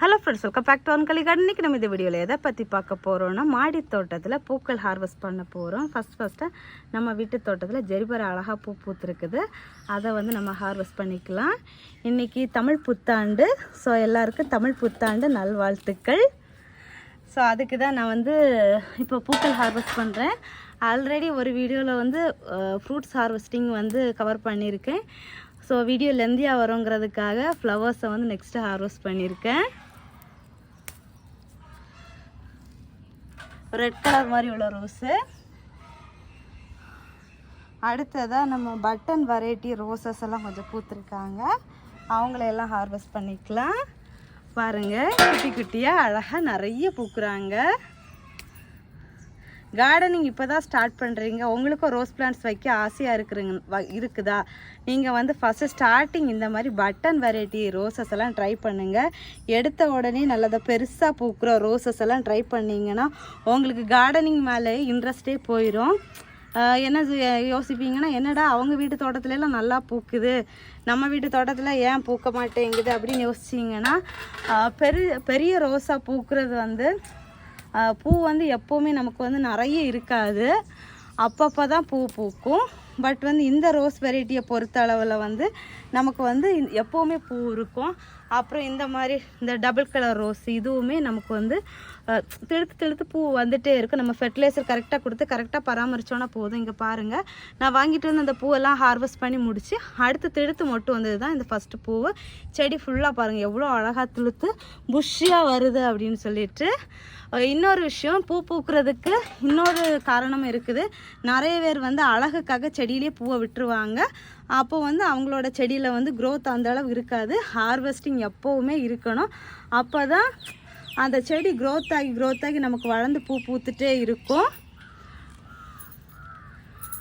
Hello friends welcome back to ஒன்கலி garden இன்றைக்கி நம்ம இந்த வீடியோவில் எதை பற்றி பார்க்க போகிறோம்னா மாடி தோட்டத்தில் பூக்கள் ஹார்வெஸ்ட் பண்ண போகிறோம் ஃபஸ்ட் ஃபஸ்ட்டு நம்ம வீட்டு தோட்டத்தில் ஜெரிபர அழகாக பூ பூத்துருக்குது. அதை வந்து நம்ம ஹார்வெஸ்ட் பண்ணிக்கலாம். இன்றைக்கி தமிழ் புத்தாண்டு. ஸோ எல்லாருக்கும் தமிழ் புத்தாண்டு நல்வாழ்த்துக்கள். ஸோ அதுக்கு தான் நான் வந்து இப்போ பூக்கள் ஹார்வெஸ்ட் பண்ணுறேன் ஆல்ரெடி ஒரு வீடியோவில் வந்து ஃப்ரூட்ஸ் ஹார்வெஸ்டிங் வந்து கவர் பண்ணியிருக்கேன். ஸோ வீடியோ லெந்தியாக வருங்கிறதுக்காக ஃப்ளவர்ஸை வந்து நெக்ஸ்ட்டு ஹார்வெஸ்ட் பண்ணியிருக்கேன். ரெட் கலர் மாதிரி உள்ள ரோஸு அடுத்ததாக நம்ம பட்டன் வெரைட்டி ரோசஸ் எல்லாம் கொஞ்சம் பூத்துருக்காங்க. அவங்களையெல்லாம் ஹார்வெஸ்ட் பண்ணிக்கலாம். பாருங்கள் குட்டி குட்டியாக அழகாக நிறைய பூக்குறாங்க. கார்டனிங் இப்போ தான் ஸ்டார்ட் பண்ணுறீங்க உங்களுக்கும் ரோஸ் பிளான்ஸ் வைக்க ஆசையாக இருக்கிறீங்க வ- இருக்குதா? நீங்கள் வந்து ஃபஸ்ட்டு ஸ்டார்டிங் இந்த மாதிரி பட்டன் வெரைட்டி ரோசஸ் எல்லாம் ட்ரை பண்ணுங்கள் எடுத்த உடனே நல்லதாக பெருசாக பூக்கிற ரோசஸ் எல்லாம் ட்ரை பண்ணிங்கன்னா உங்களுக்கு கார்டனிங் மேலே இன்ட்ரெஸ்டே போயிடும் என்ன யோசிப்பீங்கன்னா என்னடா அவங்க வீட்டு தோட்டத்துலலாம் நல்லா பூக்குது. நம்ம வீட்டு தோட்டத்தில் ஏன் பூக்க மாட்டேங்குது அப்படின்னு யோசிச்சிங்கன்னா பெரிய பெரிய ரோஸாக பூக்கிறது வந்து பூ வந்து எப்போவுமே நமக்கு வந்து நிறைய இருக்காது. அப்பப்போ தான் பூ பூக்கும். பட் வந்து இந்த ரோஸ் வெரைட்டியை பொறுத்த அளவில் வந்து நமக்கு வந்து எப்போவுமே பூ இருக்கும். அப்புறம் இந்த மாதிரி இந்த டபுள் கலர் ரோஸ் இதுவுமே நமக்கு வந்து ஆஹ் திழுத்து திழுத்து பூ வந்துகிட்டே இருக்கும் நம்ம ஃபெர்டிலைசர் கரெக்டாக கொடுத்து கரெக்டாக பராமரித்தோன்னா போதும். இங்கே பாருங்கள் நான் வாங்கிட்டு வந்து அந்த பூவெல்லாம் ஹார்வெஸ்ட் பண்ணி முடித்து அடுத்து திழுத்து மட்டும் வந்தது தான் இந்த ஃபஸ்ட்டு பூவு. செடி ஃபுல்லாக பாருங்கள் எவ்வளோ அழகாக திழுத்து புஷ்ஷியாக வருது அப்படின்னு சொல்லிட்டு. இன்னொரு விஷயம் பூ பூக்கிறதுக்கு இன்னொரு காரணம் இருக்குது. நிறைய பேர் வந்து அழகுக்காக செடியிலே பூவை விட்டுருவாங்க. அப்போ வந்து அவங்களோட செடியில் வந்து க்ரோத் அந்த அளவு இருக்காது. ஹார்வெஸ்டிங் எப்போவுமே இருக்கணும். அப்போ தான் அந்த செடி க்ரோத் ஆகி க்ரோத் ஆகி நமக்கு வளர்ந்து பூ பூத்துட்டே இருக்கும்.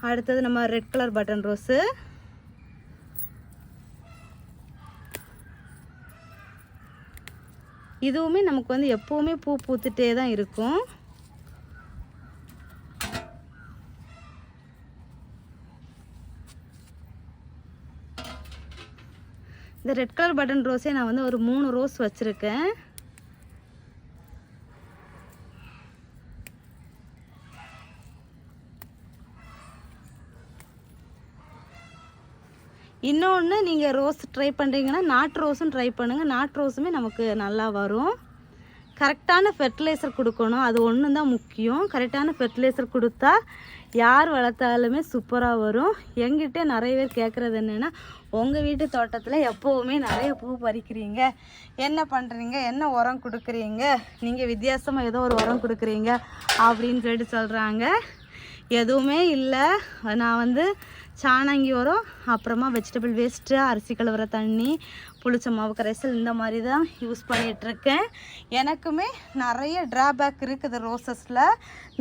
அடுத்தது நம்ம ரெட் கலர் பட்டன் ரோஸு இதுவுமே நமக்கு வந்து எப்போவுமே பூ பூத்துட்டே தான் இருக்கும். இந்த ரெட் கலர் பட்டன் ரோஸே நான் வந்து ஒரு மூணு ரோஸ் வச்சுருக்கேன். இன்னொன்று நீங்கள் ரோஸ் ட்ரை பண்ணுறீங்கன்னா நாட்டு ரோஸும் ட்ரை பண்ணுங்கள் நாட்டு ரோஸுமே நமக்கு நல்லா வரும். கரெக்டான ஃபெர்டிலைசர் கொடுக்கணும். அது ஒன்று தான் முக்கியம். கரெக்டான ஃபெர்டிலைசர் கொடுத்தா யார் வளர்த்தாலுமே சூப்பராக வரும். எங்கிட்ட நிறைய பேர் கேட்குறது என்னென்னா உங்கள் வீட்டு தோட்டத்தில் எப்போவுமே நிறைய பூ பறிக்கிறீங்க. என்ன பண்ணுறீங்க என்ன உரம் கொடுக்குறீங்க? நீங்கள் வித்தியாசமாக ஏதோ ஒரு உரம் கொடுக்குறீங்க அப்படின்னு சொல்லிட்டு சொல்கிறாங்க எதுவுமே இல்லை. நான் வந்து சாணங்கி உரம் அப்புறமா வெஜிடபிள் வேஸ்ட்டு அரிசி கழுவுற தண்ணி புளிச்ச மாவு கரைசல் இந்த மாதிரி தான் யூஸ் பண்ணிகிட்ருக்கேன் எனக்குமே நிறைய ட்ராபேக் இருக்குது ரோசஸில்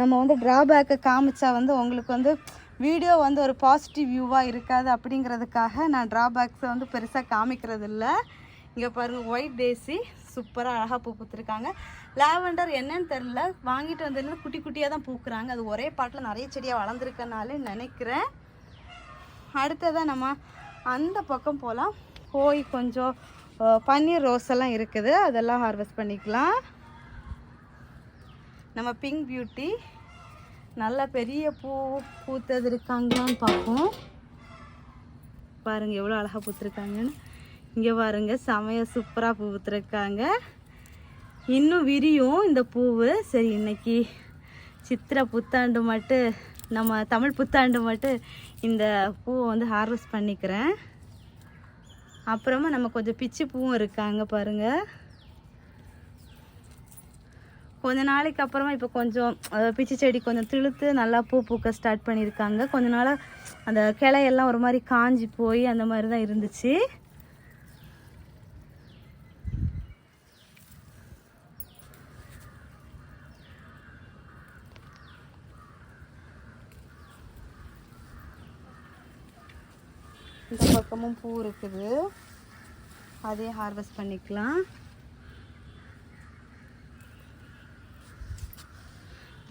நம்ம வந்து ட்ராபேக்கை காமிச்சா வந்து உங்களுக்கு வந்து வீடியோ வந்து ஒரு பாசிட்டிவ் வியூவாக இருக்காது அப்படிங்கிறதுக்காக நான் ட்ராபேக்ஸை வந்து பெருசாக காமிக்கிறது இல்லை இங்கே பாருங்கள் ஒயிட் டேசி சூப்பராக அழகாக பூ பூத்துருக்காங்க. லாவெண்டர் என்னன்னு தெரில வாங்கிட்டு வந்ததுல குட்டி குட்டியாக தான் பூக்குறாங்க. அது ஒரே பாட்டில் நிறைய செடியாக வளர்ந்துருக்கனாலே நினைக்கிறேன். அடுத்ததாக நம்ம அந்த பக்கம் போகலாம் போய் கொஞ்சம் பன்னீர் ரோஸ் எல்லாம் இருக்குது. அதெல்லாம் ஹார்வெஸ்ட் பண்ணிக்கலாம். நம்ம பிங்க் பியூட்டி நல்ல பெரிய பூ பூத்தது இருக்காங்களான்னு பார்ப்போம். பாருங்கள் எவ்வளோ அழகாக பூத்துருக்காங்கன்னு. இங்கே பாருங்க செமைய சூப்பராக பூ பூத்துருக்காங்க. இன்னும் விரியும் இந்த பூவு. சரி இன்னைக்கு சித்திரை புத்தாண்டு மட்டும் நம்ம தமிழ் புத்தாண்டு மட்டும் இந்த பூவை வந்து ஹார்வெஸ்ட் பண்ணிக்கிறேன். அப்புறமா நம்ம கொஞ்சம் பிச்சு பூவும் இருக்காங்க பாருங்கள் கொஞ்ச நாளைக்கு அப்புறமா இப்போ கொஞ்சம் பிச்சு செடி கொஞ்சம் திழுத்து நல்லா பூ பூக்க ஸ்டார்ட் பண்ணியிருக்காங்க. கொஞ்ச நாளாக அந்த கிளையெல்லாம் ஒரு மாதிரி காஞ்சி போய் அந்த மாதிரி தான் இருந்துச்சு. இந்த பக்கமும் பூ இருக்குது. அதே ஹார்வெஸ்ட் பண்ணிக்கலாம்.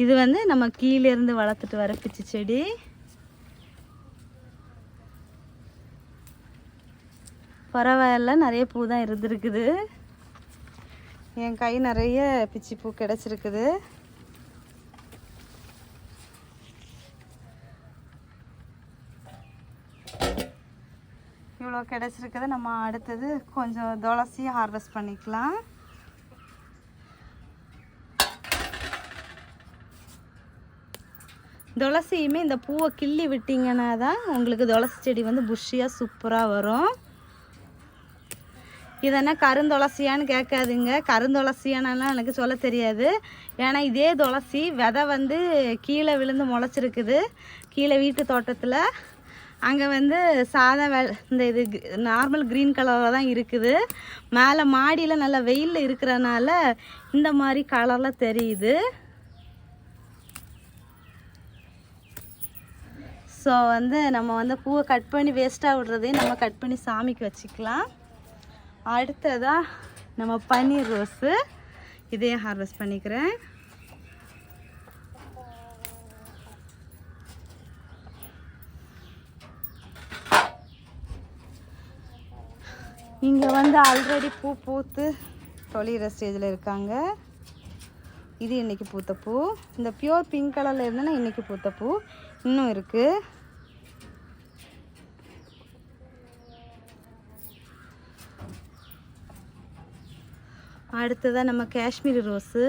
இது வந்து நம்ம கீழே இருந்து வளர்த்துட்டு வர பிச்சு செடி. பரவாயில்ல நிறைய பூ தான் இருந்திருக்குது. என் கை நிறைய பிச்சி பூ கிடச்சிருக்குது. இவ்வளோ கிடச்சிருக்குது நம்ம அடுத்தது கொஞ்சம் துளசியை ஹார்வெஸ்ட் பண்ணிக்கலாம். துளசியுமே இந்த பூவை கிள்ளி விட்டிங்கன்னா தான் உங்களுக்கு துளசி செடி வந்து புஷ்ஷியாக சூப்பராக வரும். இதெல்லாம் கருந்துளசியான்னு கேட்காதுங்க. கருந்துளசியானலாம் எனக்கு சொல்ல தெரியாது. ஏன்னா இதே துளசி விதை வந்து கீழே விழுந்து முளைச்சிருக்குது. கீழே வீட்டு தோட்டத்தில். அங்கே வந்து சாதா வெ இந்த இது நார்மல் க்ரீன் கலரில் தான் இருக்குது. மேலே மாடியில் நல்லா வெயிலில் இருக்கிறனால இந்த மாதிரி கலரில் தெரியுது. ஸோ வந்து நம்ம வந்து பூவை கட் பண்ணி வேஸ்ட்டாக விடுறதையும் நம்ம கட் பண்ணி சாமிக்கு வச்சுக்கலாம். அடுத்ததாக நம்ம பன்னீர் ரோஸு. இதையும் ஹார்வெஸ்ட் பண்ணிக்கிறேன். இங்கே வந்து ஆல்ரெடி பூ பூத்து தொழிகிற ஸ்டேஜில் இருக்காங்க. இது இன்னைக்கு பூத்த பூ. இந்த பியூர் பிங்க் கலரில் இருந்தேன்னா இன்றைக்கி பூத்த பூ. இன்னும் இருக்குது அடுத்ததாக நம்ம காஷ்மீரி ரோஸு.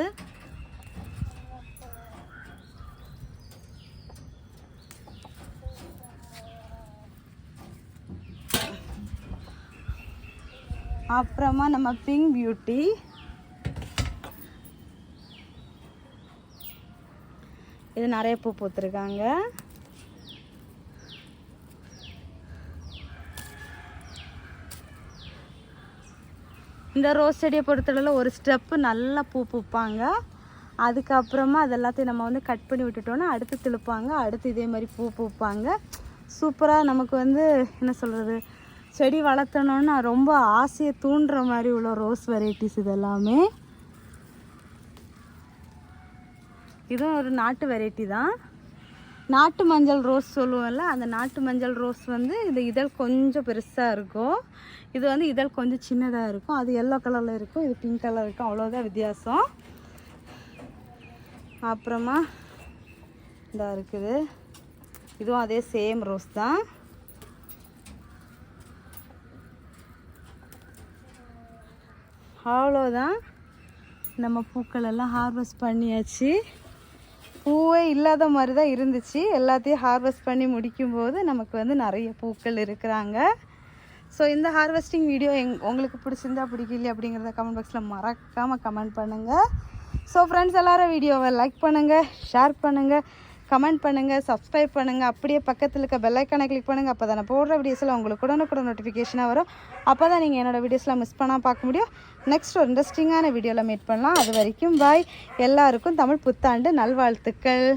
அப்புறமா நம்ம பிங்க் பியூட்டி இது நிறைய பூ பூத்துருக்காங்க. இந்த ரோஸ் செடியை பொறுத்தளவில் ஒரு ஸ்டெப்பு நல்லா பூ பூப்பாங்க. அதுக்கப்புறமா அது எல்லாத்தையும் நம்ம வந்து கட் பண்ணி விட்டுட்டோன்னா அடுத்து திழுப்பாங்க. அடுத்து இதே மாதிரி பூ பூப்பாங்க. சூப்பராக நமக்கு வந்து என்ன சொல்கிறது செடி வளர்த்தணுன்னா ரொம்ப ஆசையை தூண்டுற மாதிரி உள்ள ரோஸ் வெரைட்டிஸ் இது எல்லாமே இதுவும் ஒரு நாட்டு வெரைட்டி தான். நாட்டு மஞ்சள் ரோஸ் சொல்லுவோம்ல அந்த நாட்டு மஞ்சள் ரோஸ் வந்து இந்த இதழ் கொஞ்சம் பெருசாக இருக்கும். இது வந்து இதழ் கொஞ்சம் சின்னதாக இருக்கும். அது எல்லோ கலரில் இருக்கும். இது பிங்க் கலர் இருக்கும். அவ்வளோதான் வித்தியாசம். அப்புறமா இதாக இருக்குது. இதுவும் அதே சேம் ரோஸ் தான். அவ்வளோதான். நம்ம பூக்கள் எல்லாம் ஹார்வெஸ்ட் பண்ணியாச்சு. பூவே இல்லாத மாதிரி தான் இருந்துச்சு. எல்லாத்தையும் ஹார்வெஸ்ட் பண்ணி முடிக்கும்போது நமக்கு வந்து நிறைய பூக்கள் இருக்கிறாங்க. ஸோ இந்த ஹார்வெஸ்டிங் வீடியோ எங் உங்களுக்கு பிடிச்சிருந்தா பிடிக்கலையே அப்படிங்கிறத கமெண்ட் பாக்ஸில் மறக்காமல் கமெண்ட் பண்ணுங்கள் ஸோ ஃப்ரெண்ட்ஸ் எல்லோரும் வீடியோவை லைக் பண்ணுங்கள் ஷேர் பண்ணுங்கள் கமெண்ட் பண்ணுங்கள் சப்ஸ்கிரைப் பண்ணுங்கள் அப்படியே பக்கத்தில் இருக்க பெல்லைக்கானை கிளிக் பண்ணுங்கள் அப்போ தான் நான் போடுற வீடியோஸில் உங்களுக்கு உடனுக்குடன் நோட்டிஃபிகேஷனாக வரும். அப்போ தான் நீங்கள் என்னோடய வீடியோஸ்லாம் மிஸ் பண்ணால் பார்க்க முடியும். நெக்ஸ்ட் ஒரு இன்ட்ரெஸ்டிங்கான வீடியோவில் மீட் பண்ணலாம். அது வரைக்கும் பாய் எல்லாருக்கும் தமிழ் புத்தாண்டு நல்வாழ்த்துக்கள்.